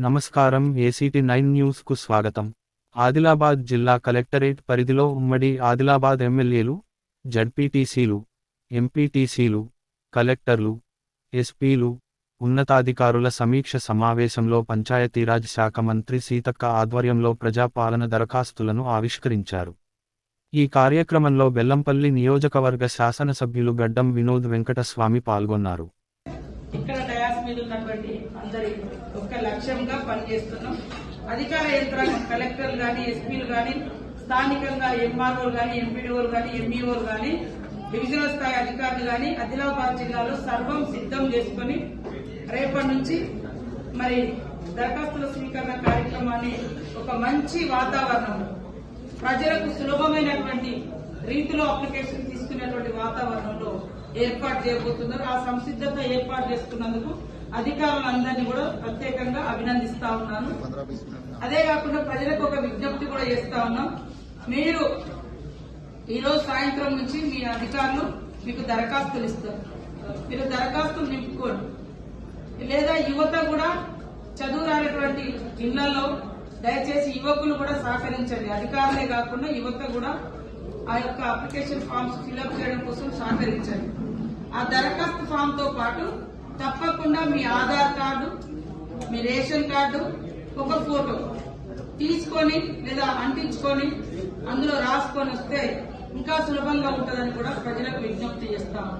నమస్కారం ACT nine న్యూస్కు స్వాగతం. ఆదిలాబాద్ జిల్లా కలెక్టరేట్ పరిధిలో ఉమ్మడి ఆదిలాబాద్ ఎమ్మెల్యేలు జడ్పీటీసీలు ఎంపీటీసీలు కలెక్టర్లు ఎస్పీలు ఉన్నతాధికారుల సమీక్ష సమావేశంలో పంచాయతీరాజ్ శాఖ మంత్రి సీతక్క ఆధ్వర్యంలో ప్రజాపాలన దరఖాస్తులను ఆవిష్కరించారు. ఈ కార్యక్రమంలో బెల్లంపల్లి నియోజకవర్గ శాసనసభ్యులు గడ్డం వినోద్ వెంకటస్వామి పాల్గొన్నారు. మీద ఉన్నటువంటి అందరి ఒక లక్ష్యంగా పనిచేస్తున్నాం. అధికార యంత్రాంగం కలెక్టర్లు కానీ ఎస్పీలు కానీ స్థానికంగా ఎంఆర్ఓలు కానీ ఎంపీడీఓలు కానీ ఎంఈఓలు కానీ డివిజనల్ స్థాయి అధికారులు కానీ ఆదిలాబాద్ జిల్లాలో సర్వం సిద్ధం చేసుకుని రేపటి నుంచి మరి దరఖాస్తుల స్వీకరణ కార్యక్రమాన్ని ఒక మంచి వాతావరణం ప్రజలకు సులభమైనటువంటి రీతిలో అప్లికేషన్ తీసుకునేటువంటి వాతావరణంలో ఏర్పాటు చేయబోతున్నారు. ఆ సంసిద్ధత ఏర్పాటు చేసుకున్నందుకు అధికారులందరినీ కూడా ప్రత్యేకంగా అభినందిస్తా ఉన్నాను. అదే కాకుండా ప్రజలకు ఒక విజ్ఞప్తి కూడా చేస్తా ఉన్నాం. మీరు ఈరోజు సాయంత్రం నుంచి మీ అధికారులు మీకు దరఖాస్తులు ఇస్తారు. మీరు దరఖాస్తులు నింపుకోండి. లేదా యువత కూడా చదువు రానటువంటి ఇళ్ళలో దయచేసి యువకులు కూడా సహకరించండి. అధికారులే కాకుండా యువత కూడా ఆ యొక్క అప్లికేషన్ ఫామ్స్ ఫిల్అప్ చేయడం కోసం సహకరించండి. ఆ దరఖాస్తు ఫామ్తో పాటు తప్పకుండా మీ ఆధార్ కార్డు మీ రేషన్ కార్డు ఒక ఫోటో తీసుకొని లేదా అంటించుకొని అందులో రాసుకొని వస్తే ఇంకా సులభంగా ఉంటుందని కూడా ప్రజలకు విజ్ఞప్తి చేస్తాము